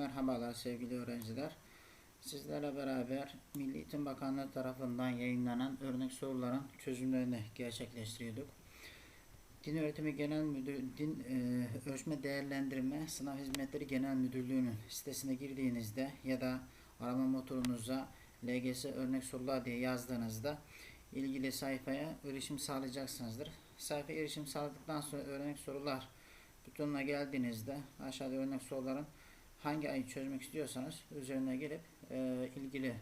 Merhabalar sevgili öğrenciler. Sizlerle beraber Milli Eğitim Bakanlığı tarafından yayınlanan örnek soruların çözümlerini gerçekleştiriyorduk. Din Öğretimi Genel Müdür Din e, Ölçme Değerlendirme Sınav Hizmetleri Genel Müdürlüğü'nün sitesine girdiğinizde ya da arama motorunuza LGS örnek sorular diye yazdığınızda ilgili sayfaya erişim sağlayacaksınızdır. Sayfaya erişim sağladıktan sonra örnek sorular butonuna geldiğinizde aşağıda örnek soruların hangi ayı çözmek istiyorsanız üzerine gelip e, ilgili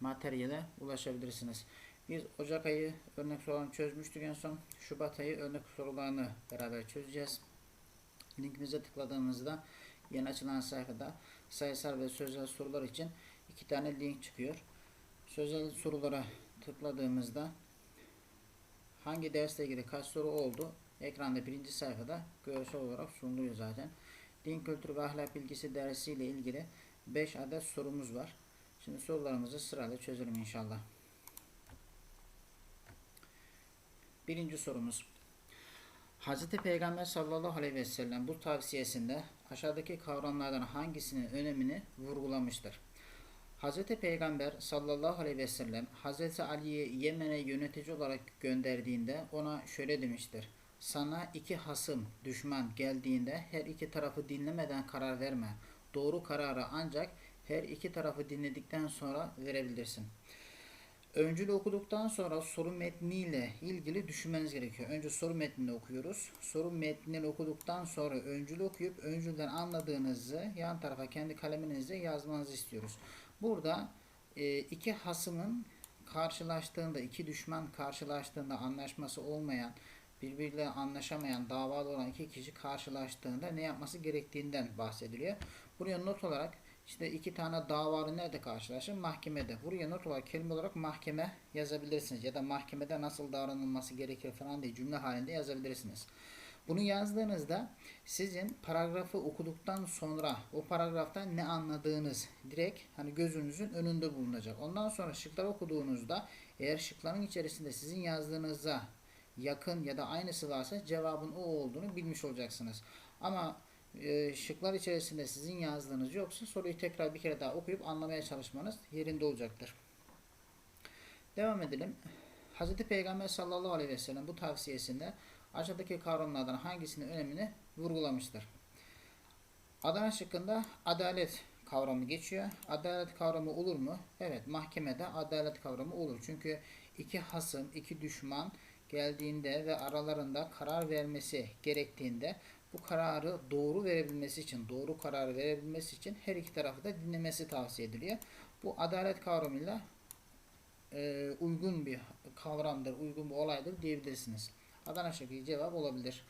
materyale ulaşabilirsiniz. Biz Ocak ayı örnek sorularını çözmüştük en son. Şubat ayı örnek sorularını beraber çözeceğiz. Linkimize tıkladığımızda yeni açılan sayfada sayısal ve sözel sorular için iki tane link çıkıyor. Sözel sorulara tıkladığımızda hangi dersle ilgili kaç soru oldu ekranda birinci sayfada görsel olarak sunuluyor zaten. Din kültürü ve ahlak bilgisi dersiyle ilgili 5 adet sorumuz var. Şimdi sorularımızı sırayla çözelim inşallah. Birinci sorumuz. Hz. Peygamber sallallahu aleyhi ve sellem bu tavsiyesinde aşağıdaki kavramlardan hangisinin önemini vurgulamıştır? Hz. Peygamber sallallahu aleyhi ve sellem Hz. Ali'yi Yemen'e yönetici olarak gönderdiğinde ona şöyle demiştir. Sana iki hasım, düşman geldiğinde her iki tarafı dinlemeden karar verme. Doğru kararı ancak her iki tarafı dinledikten sonra verebilirsin. Öncülü okuduktan sonra soru metniyle ilgili düşünmeniz gerekiyor. Önce soru metnini okuyoruz. Soru metnini okuduktan sonra öncülü okuyup öncülden anladığınızı yan tarafa kendi kaleminizle yazmanızı istiyoruz. Burada e, iki hasımın karşılaştığında, iki düşman karşılaştığında anlaşması olmayan, birbiriyle anlaşamayan, davalı olan iki kişi karşılaştığında ne yapması gerektiğinden bahsediliyor. Buraya not olarak işte iki tane davalı nerede karşılaşır? Mahkemede. Buraya not olarak kelime olarak mahkeme yazabilirsiniz. Ya da mahkemede nasıl davranılması gerekir falan diye cümle halinde yazabilirsiniz. Bunu yazdığınızda sizin paragrafı okuduktan sonra o paragrafta ne anladığınız direkt hani gözünüzün önünde bulunacak. Ondan sonra şıkları okuduğunuzda eğer şıkların içerisinde sizin yazdığınızda yakın ya da aynısı varsa cevabın o olduğunu bilmiş olacaksınız. Ama e, şıklar içerisinde sizin yazdığınız yoksa soruyu tekrar bir kere daha okuyup anlamaya çalışmanız yerinde olacaktır. Devam edelim. Hz. Peygamber sallallahu aleyhi ve sellem bu tavsiyesinde aşağıdaki kavramlardan hangisinin önemini vurgulamıştır. Adana şıkkında adalet kavramı geçiyor. Adalet kavramı olur mu? Evet mahkemede adalet kavramı olur. Çünkü iki hasım, iki düşman geldiğinde ve aralarında karar vermesi gerektiğinde bu kararı doğru verebilmesi için, doğru kararı verebilmesi için her iki tarafı da dinlemesi tavsiye ediliyor. Bu adalet kavramıyla e, uygun bir kavramdır, uygun bir olaydır diyebilirsiniz. Adana şıkkı cevap olabilir.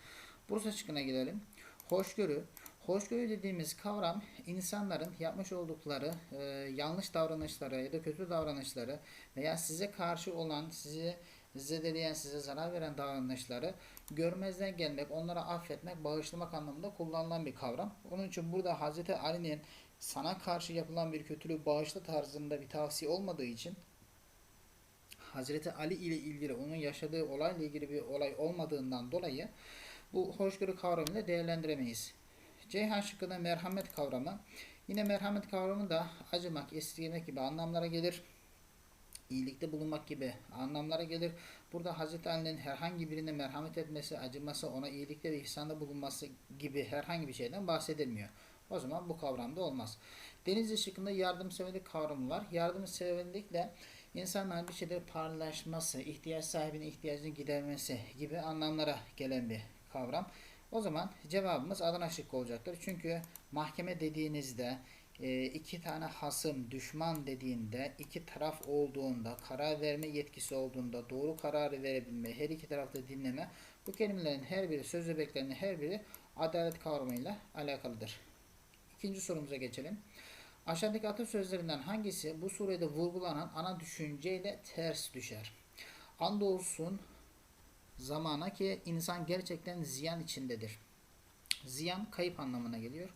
Bursa şıkkına gidelim. Hoşgörü. Hoşgörü dediğimiz kavram insanların yapmış oldukları e, yanlış davranışları ya da kötü davranışları veya size karşı olan, sizi zedeleyen, size zarar veren davranışları görmezden gelmek, onlara affetmek, bağışlamak anlamında kullanılan bir kavram. Onun için burada Hazreti Ali'nin sana karşı yapılan bir kötülüğü bağışla tarzında bir tavsiye olmadığı için Hazreti Ali ile ilgili onun yaşadığı olayla ilgili bir olay olmadığından dolayı bu hoşgörü kavramıyla değerlendiremeyiz. Ceyhan şıkkında merhamet kavramı. Yine merhamet kavramı da acımak, esirgemek gibi anlamlara gelir. İyilikte bulunmak gibi anlamlara gelir. Burada Hazreti Ali'nin herhangi birine merhamet etmesi, acıması, ona iyilikte ve ihsanda bulunması gibi herhangi bir şeyden bahsedilmiyor. O zaman bu kavramda olmaz. Denizli şıkkında yardımseverlik kavramı var. Yardımseverlikle insanların bir şeyleri paylaşması, ihtiyaç sahibinin ihtiyacını gidermesi gibi anlamlara gelen bir kavram. O zaman cevabımız Adana şıkkı olacaktır. Çünkü mahkeme dediğinizde iki tane hasım, düşman dediğinde, iki taraf olduğunda, karar verme yetkisi olduğunda, doğru kararı verebilme, her iki tarafta dinleme, bu kelimelerin her biri, söz öbeklerinin her biri adalet kavramıyla alakalıdır. İkinci sorumuza geçelim. Aşağıdaki atasözlerinden hangisi bu surede vurgulanan ana düşünceyle ters düşer? Andolsun zamana ki insan gerçekten ziyan içindedir. Ziyan kayıp anlamına geliyor.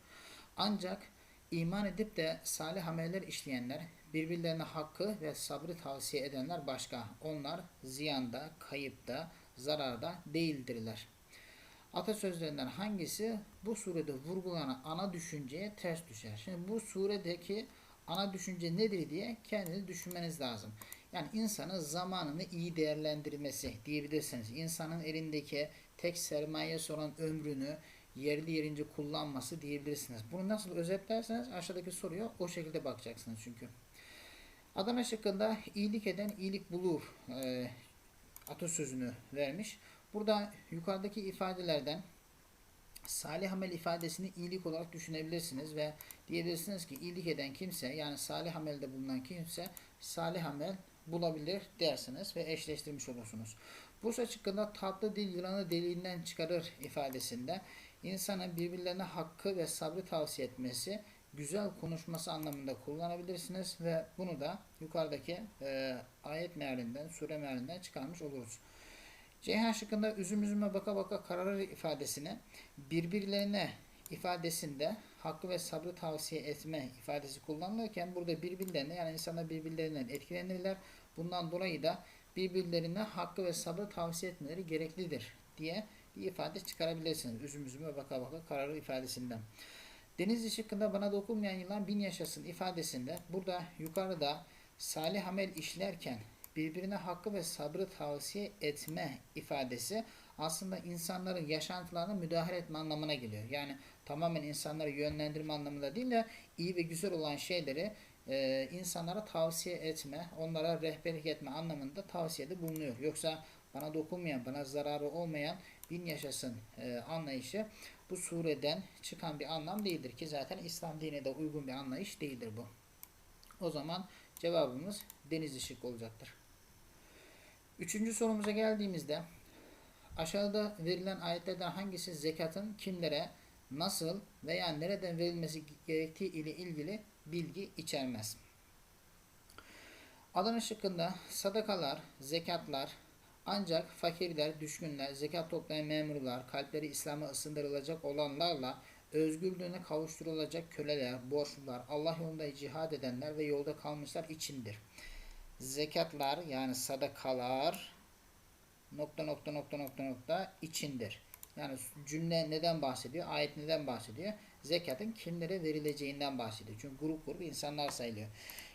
Ancak iman edip de salih ameller işleyenler, birbirlerine hakkı ve sabrı tavsiye edenler başka. Onlar ziyanda, kayıpta, zararda değildirler. atasözlerinden hangisi bu surede vurgulanan ana düşünceye ters düşer? Şimdi bu suredeki ana düşünce nedir diye kendiniz düşünmeniz lazım. Yani insanın zamanını iyi değerlendirmesi diyebilirsiniz. İnsanın elindeki tek sermayesi olan ömrünü yerli yerince kullanması diyebilirsiniz. Bunu nasıl özetlerseniz aşağıdaki soruya o şekilde bakacaksınız çünkü. Adana şıkkında iyilik eden iyilik bulur e, atasözünü vermiş. Burada yukarıdaki ifadelerden salih amel ifadesini iyilik olarak düşünebilirsiniz ve diyebilirsiniz ki iyilik eden kimse yani salih amelde bulunan kimse salih amel bulabilir dersiniz ve eşleştirmiş olursunuz. Bursa çıkkında tatlı dil yılanı deliğinden çıkarır ifadesinde insana birbirlerine hakkı ve sabrı tavsiye etmesi güzel konuşması anlamında kullanabilirsiniz ve bunu da yukarıdaki e, ayet mealinden, sure mealinden çıkarmış oluruz. Ceyhan şıkkında üzüm üzüme baka baka kararır ifadesine birbirlerine ifadesinde hakkı ve sabrı tavsiye etme ifadesi kullanılırken burada birbirlerine yani insanlar birbirlerinden etkilenirler. Bundan dolayı da birbirlerine hakkı ve sabrı tavsiye etmeleri gereklidir diye bir ifade çıkarabilirsiniz. Üzüm üzüme baka baka kararır ifadesinden. Deniz ışıkında bana dokunmayan yılan bin yaşasın ifadesinde burada yukarıda salih amel işlerken birbirine hakkı ve sabrı tavsiye etme ifadesi aslında insanların yaşantılarına müdahale etme anlamına geliyor. Yani tamamen insanları yönlendirme anlamında değil de iyi ve güzel olan şeyleri e, insanlara tavsiye etme, onlara rehberlik etme anlamında tavsiyede bulunuyor. Yoksa bana dokunmayan, bana zararı olmayan bin yaşasın e, anlayışı bu sureden çıkan bir anlam değildir ki zaten İslam dinine de uygun bir anlayış değildir bu. O zaman cevabımız deniz ışık olacaktır. Üçüncü sorumuza geldiğimizde aşağıda verilen ayetlerden hangisi zekatın kimlere, nasıl veya nereden verilmesi gerektiği ile ilgili bilgi içermez. Adana şıkkında sadakalar, zekatlar ancak fakirler, düşkünler, zekat toplayan memurlar, kalpleri İslam'a ısındırılacak olanlarla özgürlüğüne kavuşturulacak köleler, borçlular, Allah yolunda cihad edenler ve yolda kalmışlar içindir. Zekatlar yani sadakalar nokta nokta nokta nokta nokta içindir. Yani cümle neden bahsediyor? Ayet neden bahsediyor? Zekatın kimlere verileceğinden bahsediyor. Çünkü grup grup insanlar sayılıyor.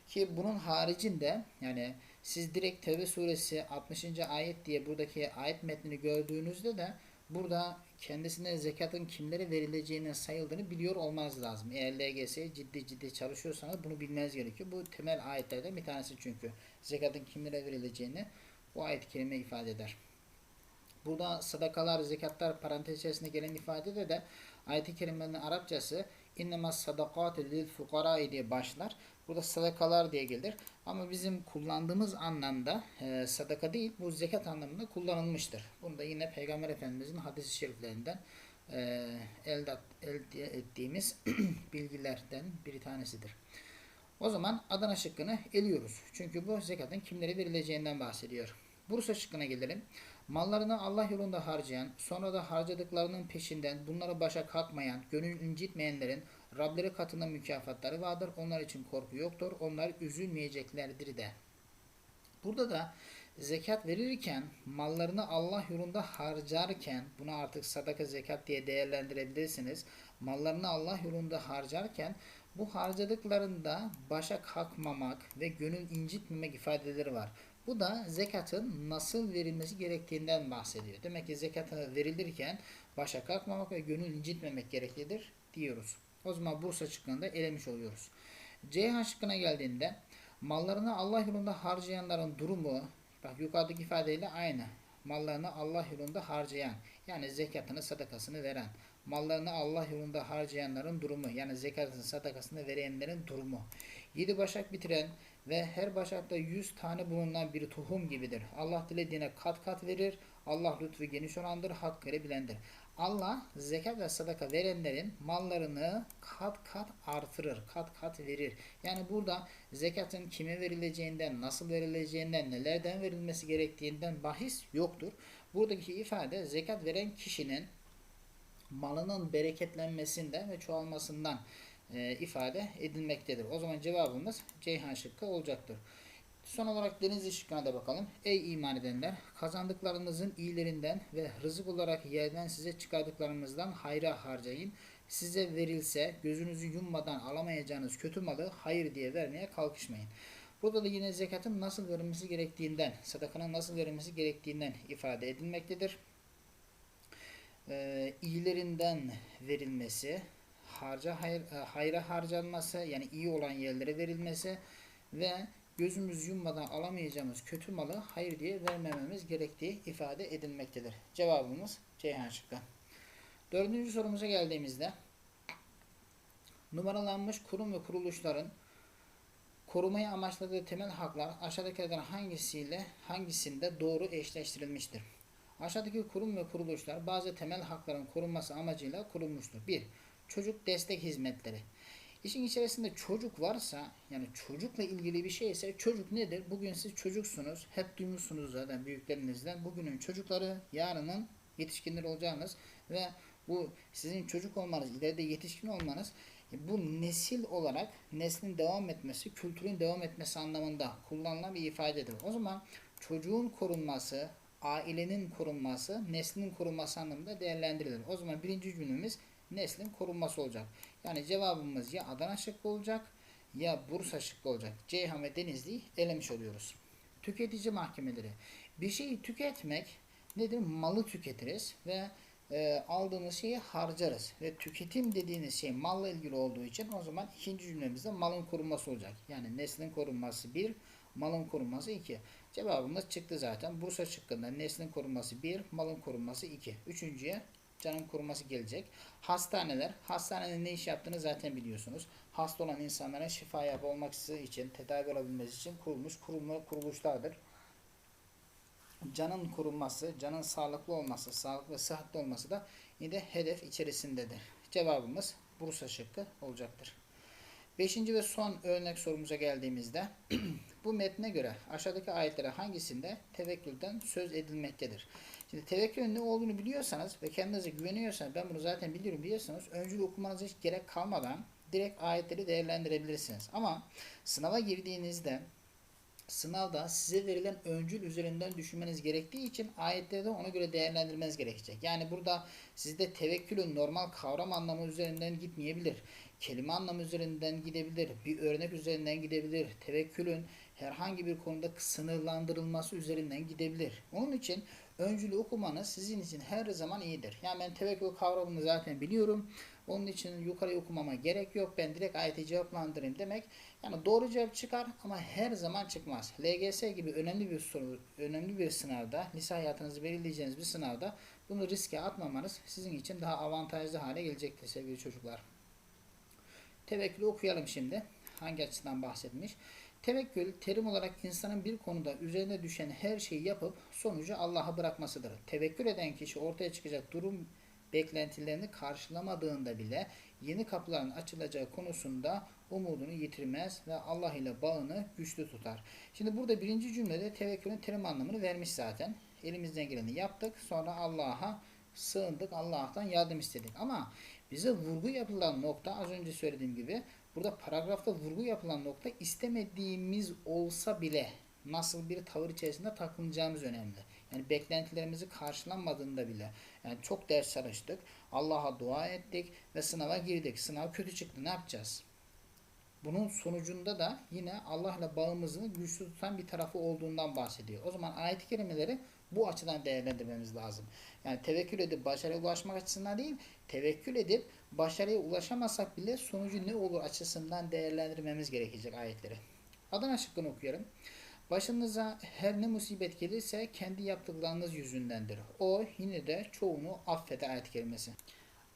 Ki bunun haricinde yani siz direkt Tevbe suresi 60. ayet diye buradaki ayet metnini gördüğünüzde de burada kendisine zekatın kimlere verileceğinin sayıldığını biliyor olmaz lazım. Eğer LGS'ye ciddi ciddi çalışıyorsanız bunu bilmeniz gerekiyor. Bu temel ayetlerden bir tanesi çünkü. Zekatın kimlere verileceğini bu ayet kelime ifade eder. Burada sadakalar, zekatlar parantez içerisinde gelen ifadede de ayet-i kerimenin Arapçası innema sadakatü lil fukara diye başlar. Burada sadakalar diye gelir. Ama bizim kullandığımız anlamda e, sadaka değil, bu zekat anlamında kullanılmıştır. Bunu da yine Peygamber Efendimizin hadis-i şeriflerinden e, elde, elde ettiğimiz bilgilerden bir tanesidir. O zaman Adana şıkkını eliyoruz. Çünkü bu zekatın kimlere verileceğinden bahsediyor. Bursa şıkkına gelelim. Mallarını Allah yolunda harcayan, sonra da harcadıklarının peşinden bunlara başa kalkmayan, gönül incitmeyenlerin Rableri katında mükafatları vardır. Onlar için korku yoktur. Onlar üzülmeyeceklerdir de. Burada da zekat verirken, mallarını Allah yolunda harcarken, bunu artık sadaka zekat diye değerlendirebilirsiniz. Mallarını Allah yolunda harcarken, bu harcadıklarında başa kalkmamak ve gönül incitmemek ifadeleri var. Bu da zekatın nasıl verilmesi gerektiğinden bahsediyor. Demek ki zekatı verilirken başa kalkmamak ve gönül incitmemek gereklidir diyoruz. O zaman Bursa şıkkında elemiş oluyoruz. C şıkkına geldiğinde mallarını Allah yolunda harcayanların durumu bak yukarıdaki ifadeyle aynı. Mallarını Allah yolunda harcayan yani zekatını sadakasını veren mallarını Allah yolunda harcayanların durumu yani zekatını sadakasını verenlerin durumu. Yedi başak bitiren ve her başakta yüz tane bulunan bir tohum gibidir. Allah dilediğine kat kat verir. Allah lütfu geniş olandır, hakkıyla bilendir. Allah zekat ve sadaka verenlerin mallarını kat kat artırır, kat kat verir. Yani burada zekatın kime verileceğinden, nasıl verileceğinden, nelerden verilmesi gerektiğinden bahis yoktur. Buradaki ifade zekat veren kişinin malının bereketlenmesinden ve çoğalmasından e, ifade edilmektedir. O zaman cevabımız Ceyhan şıkkı olacaktır. Son olarak Denizli şıkkına da bakalım. Ey iman edenler! Kazandıklarınızın iyilerinden ve rızık olarak yerden size çıkardıklarınızdan hayra harcayın. Size verilse gözünüzü yummadan alamayacağınız kötü malı hayır diye vermeye kalkışmayın. Burada da yine zekatın nasıl verilmesi gerektiğinden, sadakanın nasıl verilmesi gerektiğinden ifade edilmektedir. Ee, iyilerinden verilmesi, harca hayır, e, hayra harcanması yani iyi olan yerlere verilmesi ve gözümüz yummadan alamayacağımız kötü malı hayır diye vermememiz gerektiği ifade edilmektedir. Cevabımız Ceyhan şıkkı. Dördüncü sorumuza geldiğimizde numaralanmış kurum ve kuruluşların korumayı amaçladığı temel haklar aşağıdakilerden hangisiyle hangisinde doğru eşleştirilmiştir? Aşağıdaki kurum ve kuruluşlar bazı temel hakların korunması amacıyla kurulmuştur. 1. Çocuk destek hizmetleri. İşin içerisinde çocuk varsa yani çocukla ilgili bir şeyse çocuk nedir? Bugün siz çocuksunuz. Hep duymuşsunuz zaten büyüklerinizden. Bugünün çocukları yarının yetişkinler olacağınız ve bu sizin çocuk olmanız, ileride yetişkin olmanız bu nesil olarak neslin devam etmesi, kültürün devam etmesi anlamında kullanılan bir ifadedir. O zaman çocuğun korunması, ailenin korunması, neslin korunması anlamında değerlendirilir. O zaman birinci cümlemiz neslin korunması olacak. Yani cevabımız ya Adana şıkkı olacak ya Bursa şıkkı olacak. Ceyhan ve Denizli'yi elemiş oluyoruz. Tüketici mahkemeleri. Bir şeyi tüketmek nedir? Malı tüketiriz ve e, aldığımız şeyi harcarız. Ve tüketim dediğiniz şey malla ilgili olduğu için o zaman ikinci cümlemizde malın korunması olacak. Yani neslin korunması bir, malın korunması iki. Cevabımız çıktı zaten. Bursa şıkkında neslin korunması bir, malın korunması iki. Üçüncüye canın koruması gelecek. Hastaneler, hastanede ne iş yaptığını zaten biliyorsunuz. Hasta olan insanlara şifa yap olmak için, tedavi olabilmesi için kurulmuş kurulma, kuruluşlardır. Canın korunması, canın sağlıklı olması, sağlıklı sıhhatli olması da yine hedef içerisindedir. Cevabımız Bursa şıkkı olacaktır. Beşinci ve son örnek sorumuza geldiğimizde bu metne göre aşağıdaki ayetlere hangisinde tevekkülden söz edilmektedir? Şimdi tevekkülün ne olduğunu biliyorsanız ve kendinize güveniyorsanız ben bunu zaten biliyorum diyorsanız öncül okumanıza hiç gerek kalmadan direkt ayetleri değerlendirebilirsiniz. Ama sınava girdiğinizde sınavda size verilen öncül üzerinden düşünmeniz gerektiği için ayetleri de ona göre değerlendirmeniz gerekecek. Yani burada sizde tevekkülün normal kavram anlamı üzerinden gitmeyebilir. Kelime anlamı üzerinden gidebilir. Bir örnek üzerinden gidebilir. Tevekkülün herhangi bir konuda sınırlandırılması üzerinden gidebilir. Onun için öncülü okumanız sizin için her zaman iyidir. Yani ben tevekkül kavramını zaten biliyorum. Onun için yukarı okumama gerek yok. Ben direkt ayeti cevaplandırayım demek. Yani doğru cevap çıkar ama her zaman çıkmaz. LGS gibi önemli bir soru, önemli bir sınavda, lise hayatınızı belirleyeceğiniz bir sınavda bunu riske atmamanız sizin için daha avantajlı hale gelecektir sevgili çocuklar. Tevekkülü okuyalım şimdi. Hangi açıdan bahsetmiş? Tevekkül terim olarak insanın bir konuda üzerine düşen her şeyi yapıp sonucu Allah'a bırakmasıdır. Tevekkül eden kişi ortaya çıkacak durum beklentilerini karşılamadığında bile yeni kapıların açılacağı konusunda umudunu yitirmez ve Allah ile bağını güçlü tutar. Şimdi burada birinci cümlede tevekkülün terim anlamını vermiş zaten. Elimizden geleni yaptık. Sonra Allah'a sığındık. Allah'tan yardım istedik. Ama bize vurgu yapılan nokta az önce söylediğim gibi burada paragrafta vurgu yapılan nokta istemediğimiz olsa bile nasıl bir tavır içerisinde takılacağımız önemli. Yani beklentilerimizi karşılanmadığında bile yani çok ders çalıştık. Allah'a dua ettik ve sınava girdik. Sınav kötü çıktı. Ne yapacağız? Bunun sonucunda da yine Allah'la bağımızın güçlü tutan bir tarafı olduğundan bahsediyor. O zaman ayet-i kerimeleri bu açıdan değerlendirmemiz lazım. Yani tevekkül edip başarıya ulaşmak açısından değil, tevekkül edip başarıya ulaşamasak bile sonucu ne olur açısından değerlendirmemiz gerekecek ayetleri. Adana şıkkını okuyorum. Başınıza her ne musibet gelirse kendi yaptıklarınız yüzündendir. O yine de çoğunu affeder ayet kelimesi.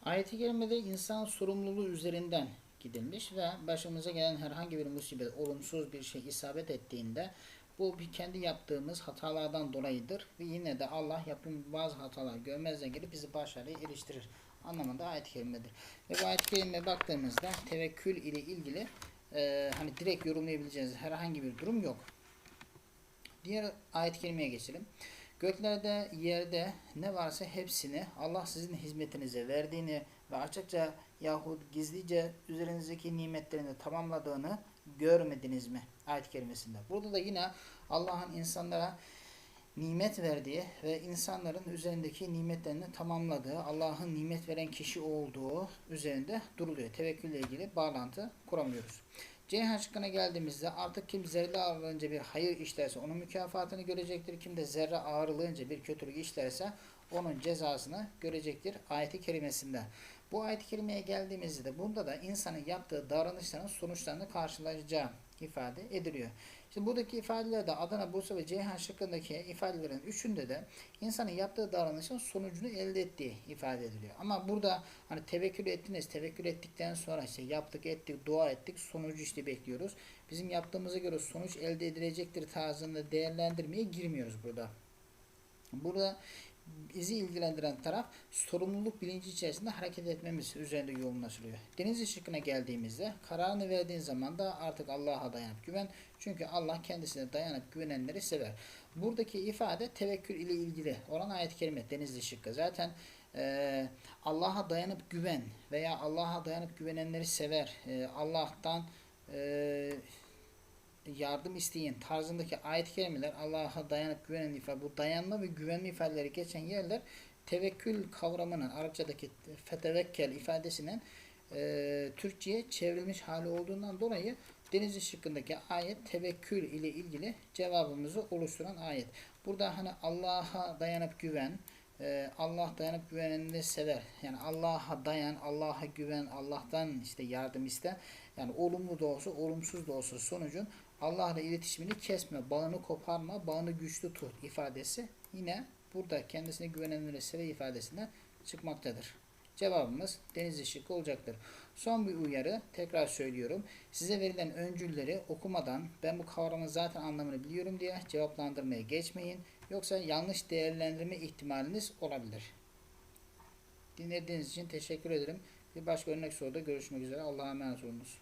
Ayet-i kerimede insan sorumluluğu üzerinden gidilmiş ve başımıza gelen herhangi bir musibet, olumsuz bir şey isabet ettiğinde bu bir kendi yaptığımız hatalardan dolayıdır ve yine de Allah yaptığımız bazı hatalar görmezden gelip bizi başarıya eriştirir anlamında ayet-i kerimedir. Ve bu ayet-i kerimeye baktığımızda tevekkül ile ilgili e, hani direkt yorumlayabileceğiniz herhangi bir durum yok. Diğer ayet-i kerimeye geçelim. Göklerde, yerde ne varsa hepsini Allah sizin hizmetinize verdiğini ve açıkça yahut gizlice üzerinizdeki nimetlerini tamamladığını görmediniz mi? Ayet kelimesinde. Burada da yine Allah'ın insanlara nimet verdiği ve insanların üzerindeki nimetlerini tamamladığı, Allah'ın nimet veren kişi olduğu üzerinde duruluyor. Tevekkülle ilgili bağlantı kuramıyoruz. Ceyhan şıkkına geldiğimizde artık kim zerre ağırlığınca bir hayır işlerse onun mükafatını görecektir. Kim de zerre ağırlığınca bir kötülük işlerse onun cezasını görecektir. Ayeti kerimesinde. Bu ayet-i kerimeye geldiğimizde de bunda da insanın yaptığı davranışların sonuçlarını karşılayacağı ifade ediliyor. Şimdi buradaki ifadelerde Adana, Bursa ve Ceyhan şıkkındaki ifadelerin üçünde de insanın yaptığı davranışın sonucunu elde ettiği ifade ediliyor. Ama burada hani tevekkül ettiniz, tevekkül ettikten sonra işte yaptık, ettik, dua ettik, sonucu işte bekliyoruz. Bizim yaptığımıza göre sonuç elde edilecektir tarzında değerlendirmeye girmiyoruz burada. Burada bizi ilgilendiren taraf sorumluluk bilinci içerisinde hareket etmemiz üzerinde yoğunlaşılıyor. Deniz ışıkına geldiğimizde kararını verdiğin zaman da artık Allah'a dayanıp güven. Çünkü Allah kendisine dayanıp güvenenleri sever. Buradaki ifade tevekkül ile ilgili olan ayet-i kerime deniz ışıkı. Zaten e, Allah'a dayanıp güven veya Allah'a dayanıp güvenenleri sever. E, Allah'tan e, yardım isteyin tarzındaki ayet-i kerimeler Allah'a dayanıp güvenen ifade, bu dayanma ve güvenme ifadeleri geçen yerler tevekkül kavramının Arapçadaki fetevekkel ifadesinin e, Türkçe'ye çevrilmiş hali olduğundan dolayı deniz şıkkındaki ayet tevekkül ile ilgili cevabımızı oluşturan ayet. Burada hani Allah'a dayanıp güven, e, Allah dayanıp güveneni sever. Yani Allah'a dayan, Allah'a güven, Allah'tan işte yardım iste. Yani olumlu da olsa, olumsuz da olsa sonucun Allah'la iletişimini kesme, bağını koparma, bağını güçlü tut ifadesi yine burada kendisine güvenenlere sever ifadesinden çıkmaktadır. Cevabımız deniz şıkkı olacaktır. Son bir uyarı tekrar söylüyorum. Size verilen öncülleri okumadan ben bu kavramın zaten anlamını biliyorum diye cevaplandırmaya geçmeyin. Yoksa yanlış değerlendirme ihtimaliniz olabilir. Dinlediğiniz için teşekkür ederim. Bir başka örnek soruda görüşmek üzere. Allah'a emanet olunuz.